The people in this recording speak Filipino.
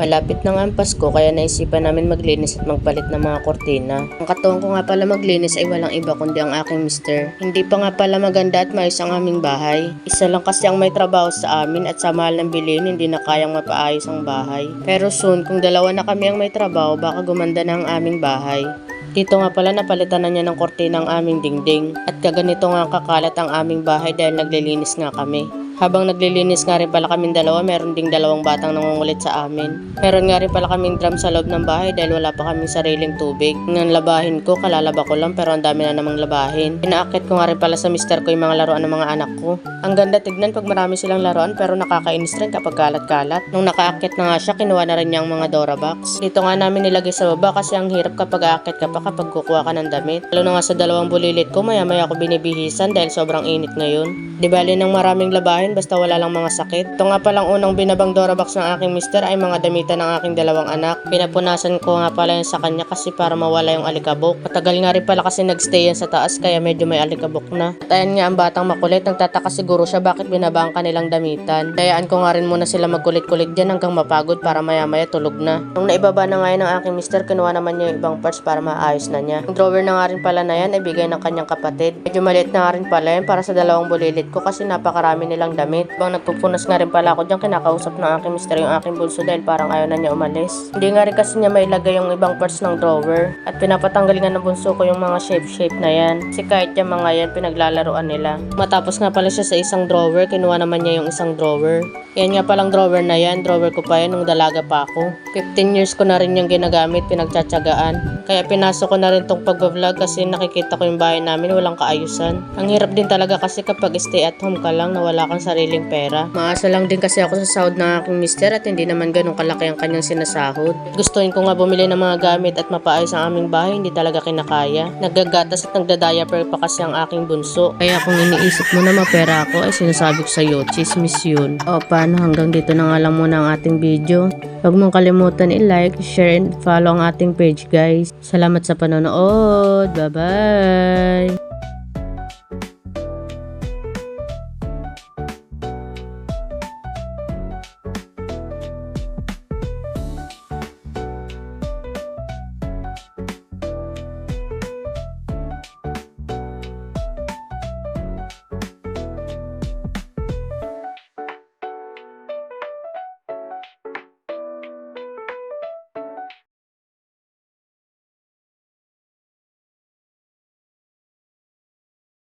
Malapit na nga ang Pasko kaya naisipan namin maglinis at magpalit ng mga kortina. Ang katuwang ko nga pala maglinis ay walang iba kundi ang aking mister. Hindi pa nga pala maganda at maayos ang aming bahay. Isa lang kasi ang may trabaho sa amin at sa mahal ng bilhin hindi na kayang mapaayos ang bahay. Pero soon kung dalawa na kami ang may trabaho baka gumanda na ang aming bahay. Dito nga pala napalitan na niya ng kortina ang aming dingding at kaganito nga kakalat ang aming bahay dahil naglilinis nga kami. Habang naglilinis nga rin pala kaming dalawa, meron ding dalawang batang nangungulit sa amin. Meron nga rin pala kaming drum sa loob ng bahay dahil wala pa kaming sariling tubig. Nang labahin ko, kalalaba ko lang pero ang dami na namang labahin. Inaakit ko nga rin pala sa mister ko yung mga laruan ng mga anak ko. Ang ganda tignan pag marami silang laruan pero nakakainis rin kapag kalat-kalat. Nung nakaakit na nga siya, kinuha na rin niya ang mga Dora box. Dito nga namin nilagay sa baba kasi ang hirap kapag aakit ka pa kapag kukuha ka ng damit. Lalo na nga sa dalawang bulilit ko, maya-maya ako binibihisan dahil sobrang init ngayon. Di bali ng maraming labahin basta wala lang mga sakit. Ito nga palang unang binabang Dora box ng aking mister ay mga damitan ng aking dalawang anak. Pinapunasan ko nga pala yan sa kanya kasi para mawala yung alikabok. Matagal nga rin pala kasi nagstay yan sa taas kaya medyo may alikabok na. At ayan nga ang batang makulit, nagtataka siguro siya bakit binabang kanilang damitan. Dayaan ko nga rin muna sila magkulit-kulit dyan hanggang mapagod para maya-maya tulog na. Nung naibaba na nga yan ng aking mister, kinuha naman niya yung ibang parts para maayos na niya. Ang drawer na nga rin pala na yan ay bigay ng kanyang kapatid. Medyo maliit na nga rin pala yan para sa dalawang bulilit ko kasi napakarami nilang damit. Habang nagpupunas nga rin pala ako dyan, kinakausap ng aking mister yung aking bulso dahil parang ayaw na niya umalis. Hindi nga rin kasi niya mailagay yung ibang parts ng drawer. At pinapatanggal nga ng bunso ko yung mga shape-shape na yan. Kasi kahit yung mga yan, pinaglalaroan nila. Matapos nga pala siya sa isang drawer, kinuha naman niya yung isang drawer. Yan nga palang drawer na yan, drawer ko pa yan nung dalaga pa ako. 15 years ko na rin yung ginagamit, pinagtsatsagaan. Kaya pinasok ko na rin tong pagbablog kasi nakikita ko yung bahay namin, walang kaayusan. Ang hirap din talaga kasi kapag stay at home ka lang na wala kang sariling pera. Maasa lang din kasi ako sa sahod ng aking mister at hindi naman ganun kalaki ang kanyang sinasahod. Gustuin ko nga bumili ng mga gamit at mapaayos ang aming bahay, hindi talaga kinakaya. Naggagatas at nagda-diaper pa kasi ang aking bunso. Kaya kung iniisip mo na mapera ako, ay sinasabi ko sa'yo, chismis yun. O paano, hanggang dito na nga lang muna ang ating video. Huwag mong kalimutan i-like, share, and follow ang ating page guys. Salamat sa panonood. Bye-bye!